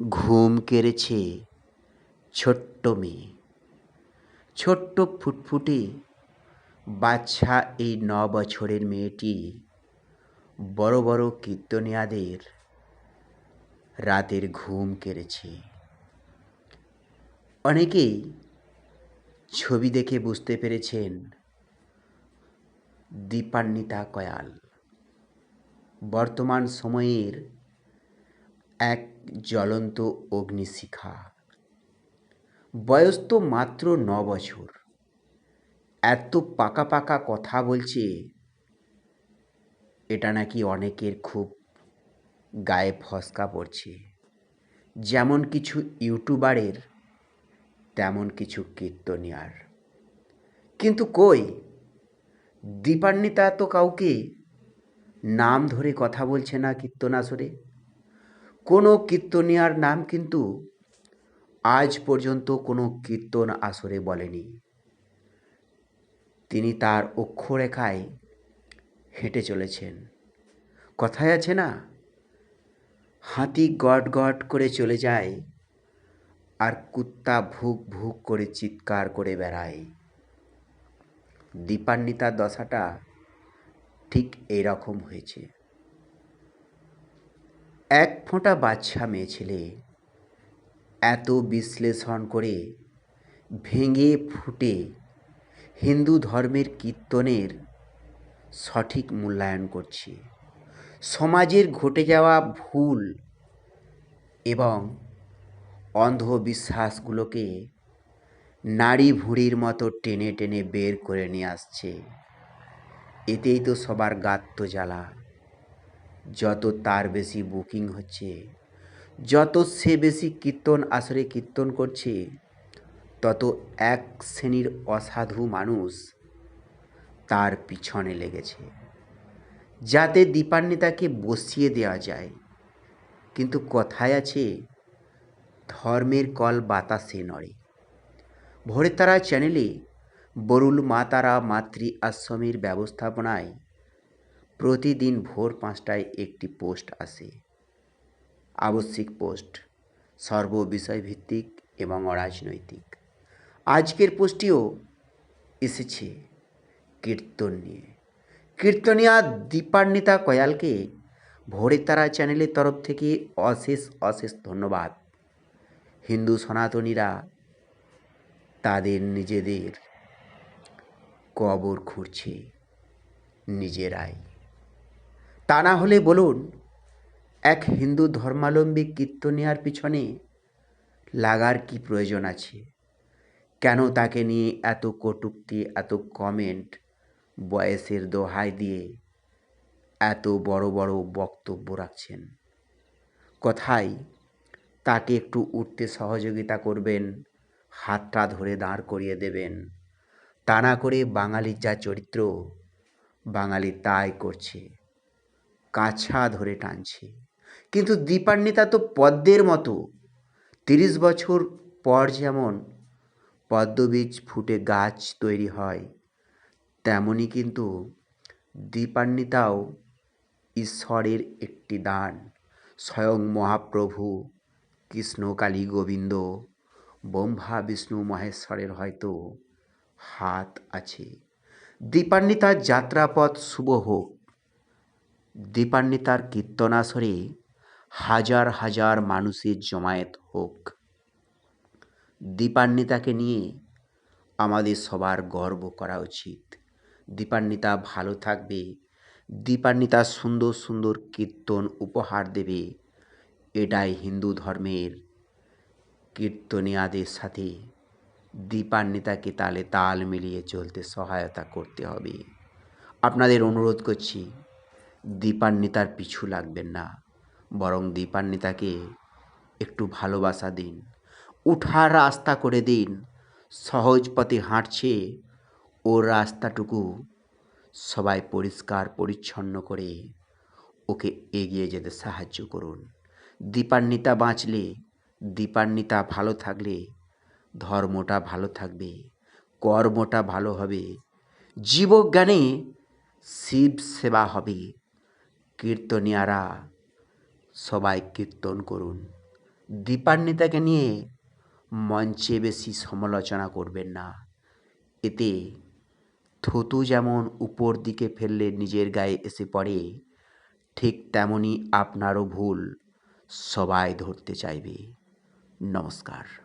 ঘুম কেড়েছে ছোট্ট মেয়ে। ছোট্ট ফুটফুটে বাচ্চা এই ন বছরের মেয়েটি বড় বড় কীর্তনিয়াদের রাতের ঘুম কেড়েছে। অনেকেই ছবি দেখে বুঝতে পেরেছেন, দীপান্বিতা কয়াল। বর্তমান সময়ের এক জ্বলন্ত অগ্নিশিখা। বয়স তো মাত্র ন বছর। এত পাকা পাকা কথা বলছে, এটা নাকি অনেকের খুব গায়ে ফসকা পড়ছে। যেমন কিছু ইউটিউবারের, তেমন কিছু কীর্তনিয়ার। কিন্তু কই? দীপান্বিতা তো কাউকে নাম ধরে কথা বলছে না কীর্তন আসরে কোনো কীর্তনিয়ার নাম কিন্তু আজ পর্যন্ত কোনো কীর্তন আসরে বলেনি। তিনি তার অক্ষরেখায় হেঁটে চলেছেন। কথায় আছে না, হাতি গট গট করে চলে যায় আর কুত্তা ভুক ভুক করে চিৎকার করে বেড়ায়। দীপান্বিতার দশাটা ঠিক এইরকম হয়েছে। এক ফোঁটা বাচ্চা মেয়ে ছেলে। এত বিশ্লেষণ করে ভেঙে ফুটে হিন্দু ধর্মের কীর্তনের সঠিক মূল্যায়ন করছে। সমাজের ঘটে যাওয়া ভুল এবং অন্ধবিশ্বাসগুলোকে নাড়ি ভুঁড়ির মতো টেনে টেনে বের করে নিয়ে আসছে। এতেই তো সবার গাত্ত জ্বালা। যত তার বেশি বুকিং হচ্ছে, যত সে বেশি কীর্তন আসরে কীর্তন করছে, তত এক শ্রেণির অসাধু মানুষ তার পিছনে লেগেছে। যাতে দীপান্বিতাকে বসিয়ে দেওয়া যায়। কিন্তু কথায় আছে, ধর্মের কল বাতাসে নড়ে। ভোরে তারা চ্যানেলে বরুল মা তারা মাতৃ আশ্রমের ব্যবস্থাপনায় প্রতিদিন ভোর পাঁচটায় একটি পোস্ট আসে। আবশ্যিক পোস্ট সর্ববিষয়ভিত্তিক এবং অরাজনৈতিক। আজকের পোস্টটিও এসেছে কীর্তন নিয়ে। কীর্তনিয়া দীপান্বিতা কয়ালকে ভোরে তারা চ্যানেলের তরফ থেকে অশেষ অশেষ ধন্যবাদ। হিন্দু সনাতনীরা তাদের নিজেদের কবর খুঁড়ছে নিজেরাই। তা না হলে বলুন, এক হিন্দু ধর্মাবলম্বী কীর্তনিয়ার পিছনে লাগার কি প্রয়োজন আছে? কেন তাকে নিয়ে এত কটূক্তি, এত কমেন্ট বয়সের দোহাই দিয়ে এত বড় বড় বক্তব্য রাখছেন? কথাই তাকে একটু উঠতে সহযোগিতা করবেন, হাতটা ধরে দাঁড় করিয়ে দেবেন। তা না করে বাঙালির যা চরিত্র, বাঙালি তাই করছে। কাছা ধরে টানছে। কিন্তু দীপান্বিতা তো পদ্মের মতো। তিরিশ বছর পর যেমন পদ্মবীজ ফুটে গাছ তৈরি হয় তেমনই কিন্তু দীপান্বিতাও ঈশ্বরের একটি দান। স্বয়ং মহাপ্রভু কৃষ্ণ কালী গোবিন্দ ব্রহ্মা, বিষ্ণু, মহেশ্বরের হয়তো হাত আছে। দীপান্বিতার যাত্রাপথ শুভ হোক। দীপান্বিতার কীর্তনাসরে হাজার হাজার মানুষের জমায়েত হোক। দীপান্বিতাকে নিয়ে আমাদের সবার গর্ব করা উচিত। দীপান্বিতা ভালো থাকবে, দীপান্বিতা সুন্দর সুন্দর কীর্তন উপহার দেবে, এটাই হিন্দু ধর্মের কীর্তনিয়াদের সাথে দীপান্বিতাকে তালে তাল মিলিয়ে চলতে সহায়তা করতে হবে। আপনাদের অনুরোধ করছি দীপান্বিতার পিছু লাগবেন না। বরং দীপান্বিতাকে একটু ভালোবাসা দিন, উঠার রাস্তা করে দিন, সহজ পথে হাঁটছে ওর রাস্তাটুকু সবাই পরিষ্কার পরিচ্ছন্ন করে ওকে এগিয়ে যেতে সাহায্য করুন। দীপান্বিতা বাঁচলে, দীপান্বিতা ভালো থাকলে, ধর্মটা ভালো থাকবে, কর্মটা ভালো হবে, জীবজ্ঞানে শিব সেবা হবে। কীর্তনিয়ারা, সবাই কীর্তন করুন। দীপান্বিতাকে নিয়ে মঞ্চে বেশি সমালোচনা করবেন না। এতে থুতু যেমন উপর দিকে ফেললে নিজের গায়ে এসে পড়ে, ঠিক তেমনই আপনারও ভুল সবাই ধরতে চাইবে। নমস্কার।